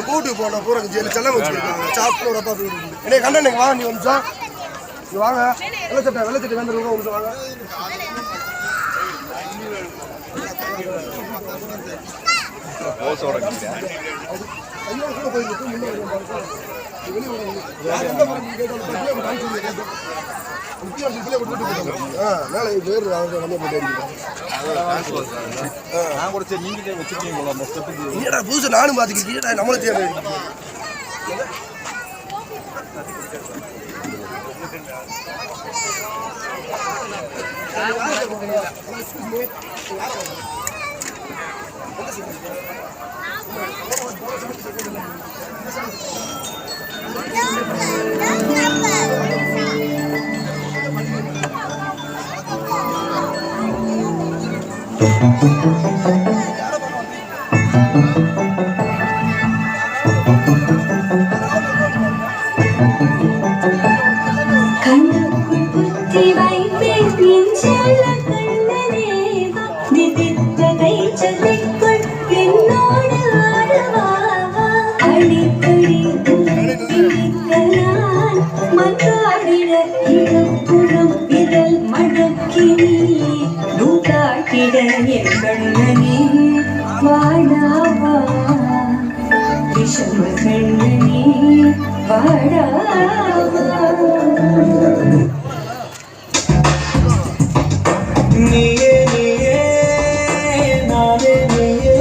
இந்த கூட்டு போன பூரா ஜெயில செல்லம் வச்சுருக்காங்க. சாப்பிட்டு ஒரு அப்பா போய் என்னை கண்டன் நீங்கள் வாங்க நீ நிமிஷம் நீ வாங்க. வெள்ளச்சட்டை வெள்ளச்சட்டை வந்து ஒரு நிமிஷம் வாங்க. ஐயோ கூட போயிருக்கு முன்னாடி ஆ, மேலே பேர் அவங்க நம்ம போட்டு புதுசு நானும் பார்த்துக்கிட்டீங்க நம்மளும் தேவை கண்ணுக்குள் புத்தி வை. விஷம கண்ணனே வாடாவா நீயே நீயே நானே நீயே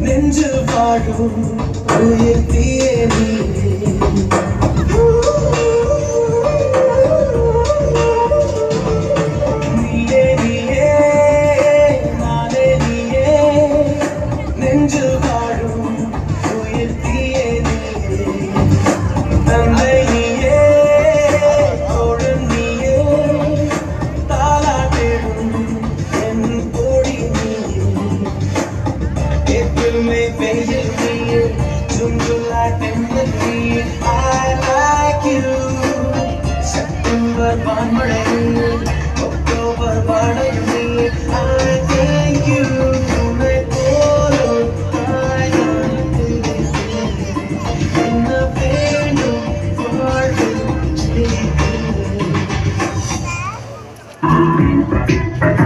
நெஞ்சில் வாழும் உயிர் தீயே நீயே Música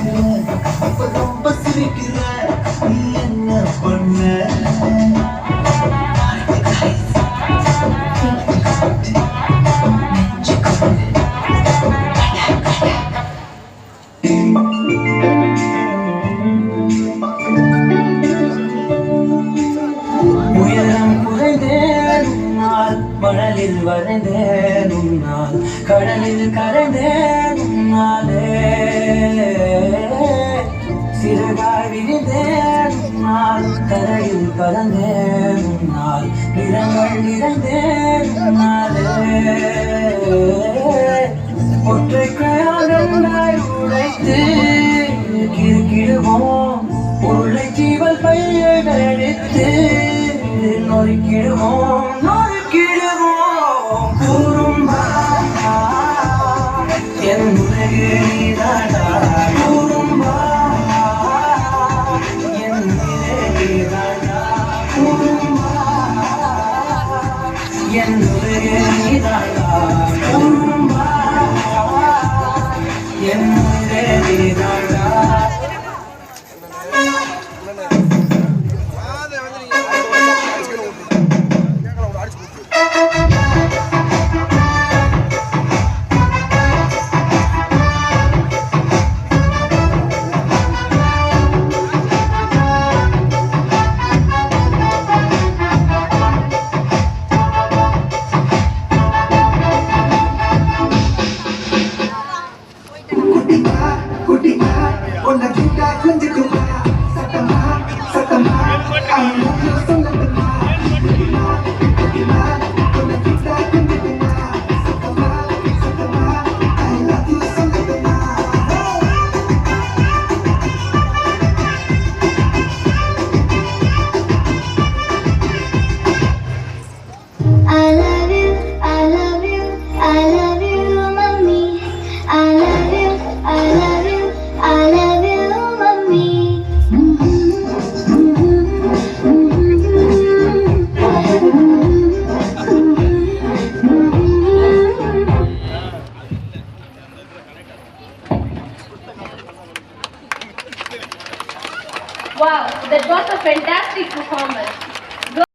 ரொம்ப நீ என்ன பண்ண உயரம் குறைந்தேன் உன்னால் மணலில் வரைந்தேன் உன்னால் கடலில் கரைந்தேன் உன்னாலே. சிறகாய் விரிந்தேன் நாள் கரையில் பறந்தேன் நாள் நிறங்கள் நிறைந்தேன் ஒற்றை கையாளை உடைத்து கிறுக்கிடுவோம் உருளை தீவல் பையை நொறுக்கிடுவோம். again. குட்டிமா உன்னை கிட்டா கொஞ்சிக்குமா சத்தமா சத்தமா? அம்மா fantastic performance.